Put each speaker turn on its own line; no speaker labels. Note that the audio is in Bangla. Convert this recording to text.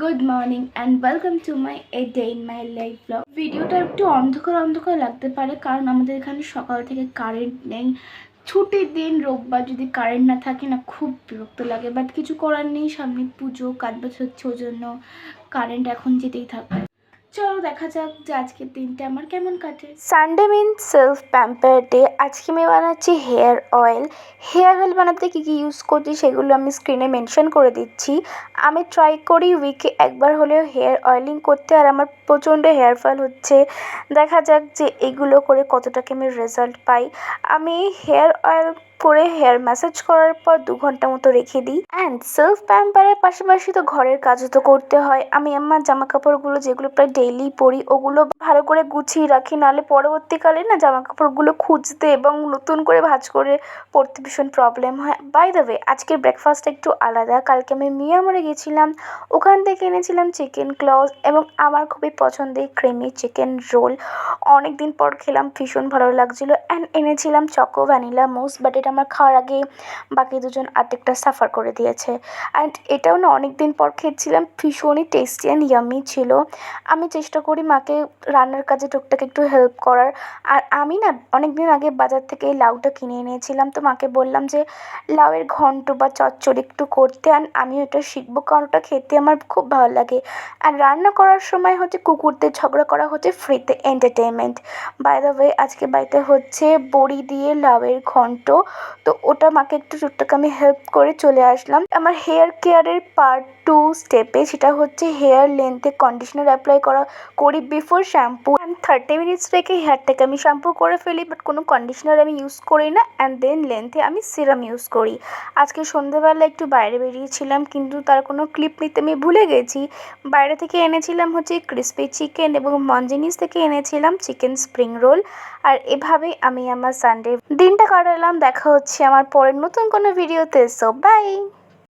Good morning and welcome to my a day in my life blog. ভিডিওটা একটু অন্ধকার অন্ধকার লাগতে পারে কারণ আমাদের এখানে সকাল থেকে কারেন্ট নেই। ছুটির দিন রোববার যদি কারেন্ট না থাকে না খুব বিরক্ত লাগে। বাট কিছু করার নেই, সামনে পুজো কাজবাজ হচ্ছে ওই জন্য কারেন্ট এখন যেতেই থাকবে। চলো দেখা যাক যে আজকের দিনটা আমার কেমন কাটে।
Sunday mean self pamper day আজকে আমি বানাচ্ছি হেয়ার অয়েল হেয়ার অয়েল বানাতে কী কী ইউজ করছি সেগুলো আমি স্ক্রিনে মেনশন করে দিচ্ছি। আমি ট্রাই করি উইকে একবার হলেও হেয়ার অয়েলিং করতে আর আমার প্রচণ্ড হেয়ার ফল হচ্ছে। দেখা যাক যে এগুলো করে কতটাকে আমি রেজাল্ট পাই। আমি হেয়ার অয়েল করে হেয়ার ম্যাসাজ করার পর দু ঘণ্টা মতো রেখে দিই। অ্যান্ড সেলফ প্যাম্পারের পাশাপাশি তো ঘরের কাজও তো করতে হয়। আমি আমার জামা কাপড়গুলো যেগুলো প্রায় ডেইলি পরি, ওগুলো ভালো করে গুছিয়ে রাখি। নাহলে পরবর্তীকালে না জামা কাপড়গুলো খুঁজতে এবং নতুন করে ভাজ করে পরতে ভীষণ প্রবলেম হয়। বাই দ্য ওয়ে আজকের ব্রেকফাস্টটা একটু আলাদা। কালকে আমি মিয়ামরে গেছিলাম। ওখান থেকে এনেছিলাম চিকেন ক্লজ এবং আমার খুবই পছন্দের ক্রিমি চিকেন রোল অনেক দিন পর খেলাম, ভীষণ ভালো লাগছিল। অ্যান্ড এনেছিলাম চকো ভ্যানিলা মুস বাট আমার খাওয়ার আগে বাকি দুজন আর্ধেকটা সাফার করে দিয়েছে। অ্যান্ড এটাও না অনেক দিন পর খেয়েছিলাম, ভীষণই টেস্টি অ্যান্ড ইয়ামি ছিল। আমি চেষ্টা করি মাকে রান্নার কাজে টুকটাক একটু হেল্প করার। আর আমি না অনেক দিন আগে বাজার থেকে লাউটা কিনে এনেছিলাম, তো মাকে বললাম যে, লাউয়ের ঘন্ট বা চচ্চড়ি একটু করতে আর আমি ওটা শিখব, কারণ ওটা খেতে আমার খুব ভালো লাগে। আর রান্না করার সময় হচ্ছে কুকুরদের ঝগড়া করা হচ্ছে ফ্রিতে এন্টারটেনমেন্ট বাই দ্য ওয়ে আজকে বাড়িতে হচ্ছে বড়ি দিয়ে লাউয়ের ঘন্ট। তো ওটা মাকে একটু টুকটাক আমি হেল্প করে চলে আসলাম। আমার হেয়ার কেয়ারের পার্ট টু স্টেপে সেটা হচ্ছে হেয়ার লেন্থে কন্ডিশনার অ্যাপ্লাই করা করি before shampoo and thirty minutes রেখে হেয়ারটাকে আমি শ্যাম্পু করে ফেলি বাট কোনো কন্ডিশনার আমি ইউজ করি না। অ্যান্ড দেন লেন্থে আমি সিরাম ইউজ করি। আজকে সন্ধেবেলা একটু বাইরে বেরিয়েছিলাম, কিন্তু তার কোনো ক্লিপ নিতে আমি ভুলে গেছি। বাইরে থেকে এনেছিলাম হচ্ছে ক্রিসপি চিকেন এবং মঞ্জিনিস থেকে এনেছিলাম চিকেন স্প্রিং রোল আর এভাবেই আমি আমার সানডে দিনটা কাটালাম। দেখা হচ্ছে আমার পরের নতুন কোনো ভিডিওতে সো বাই